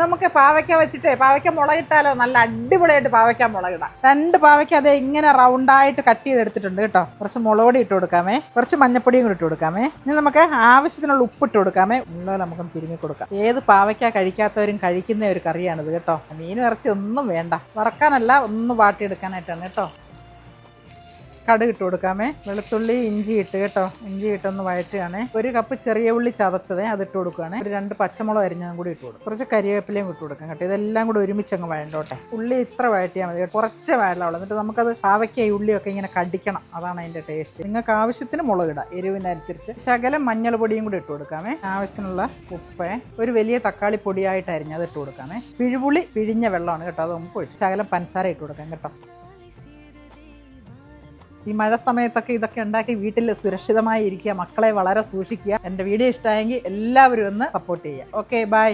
നമുക്ക് പാവയ്ക്ക വെച്ചിട്ടേ പാവയ്ക്ക മുളകിട്ടാലോ നല്ല അടിപൊളിയായിട്ട് പാവയ്ക്ക മുളകിടാം രണ്ട് പാവയ്ക്ക അതേ ഇങ്ങനെ റൗണ്ടായിട്ട് കട്ട് ചെയ്തെടുത്തിട്ടുണ്ട് കേട്ടോ. കുറച്ച് മുളകൊടി ഇട്ട് കൊടുക്കാമേ. കുറച്ച് മഞ്ഞപ്പൊടിയും കൂടി ഇട്ട് കൊടുക്കാമേ. ഇനി നമുക്ക് ആവശ്യത്തിനുള്ള ഉപ്പ് ഇട്ട് കൊടുക്കാമേ. ഉള്ളത് നമുക്ക് തിരുമ്മി കൊടുക്കാം. ഏത് പാവയ്ക്ക കഴിക്കാത്തവരും കഴിക്കുന്ന ഒരു കറിയാണിത് കേട്ടോ. മീൻ ഇറച്ചി ഒന്നും വേണ്ട. വറക്കാനല്ല ഒന്ന് വാട്ടിയെടുക്കാനായിട്ടാണ് കേട്ടോ. കടുക് ഇട്ട് കൊടുക്കാമേ. വെളുത്തുള്ളി ഇഞ്ചി ഇട്ട് കേട്ടോ. ഇഞ്ചി ഇട്ടൊന്ന് വഴറ്റുകയാണേ. ഒരു കപ്പ് ചെറിയ ഉള്ളി ചതച്ചതേ അത് ഇട്ട് കൊടുക്കുകയാണ് ഒരു രണ്ട് പച്ചമുളക് അരിഞ്ഞതും കൂടി ഇട്ട് കൊടുക്കും. കുറച്ച് കരിവേപ്പിലയും ഇട്ട് കൊടുക്കാം കേട്ടോ. ഇതെല്ലാം കൂടി ഒരുമിച്ച് അങ്ങ് വഴണ്ടോട്ടെ. ഉള്ളി ഇത്ര വഴറ്റിയാൽ മതി കുറച്ച് വഴലുള്ളൂ എന്നിട്ട് നമുക്കത് പാവയ്ക്ക ഉള്ളിയൊക്കെ ഇങ്ങനെ കടിക്കണം. അതാണ് അതിന്റെ ടേസ്റ്റ്. നിങ്ങൾക്ക് ആവശ്യത്തിന് മുളക് ഇടാം. എരിവിനനുസരിച്ച്. ശകലം മഞ്ഞൾ പൊടിയും കൂടി ഇട്ട് കൊടുക്കാമേ. ആവശ്യത്തിനുള്ള ഉപ്പ്. ഒരു വലിയ തക്കാളി പൊടിയായിട്ട് അരിഞ്ഞത് ഇട്ട് കൊടുക്കാമേ. പിഴുപുളി പിഴിഞ്ഞ വെള്ളമാണ് കേട്ടോ. അത് നമുക്ക് ശകലം പഞ്ചസാര ഇട്ട് കൊടുക്കാം കേട്ടോ. ഈ മഴ സമയത്തൊക്കെ ഇതൊക്കെ ഉണ്ടാക്കി വീട്ടിൽ സുരക്ഷിതമായി ഇരിക്കുക മക്കളെ വളരെ സൂക്ഷിക്കുക. എന്റെ വീഡിയോ ഇഷ്ടമായെങ്കിൽ എല്ലാവരും ഒന്ന് സപ്പോർട്ട് ചെയ്യുക. Okay bye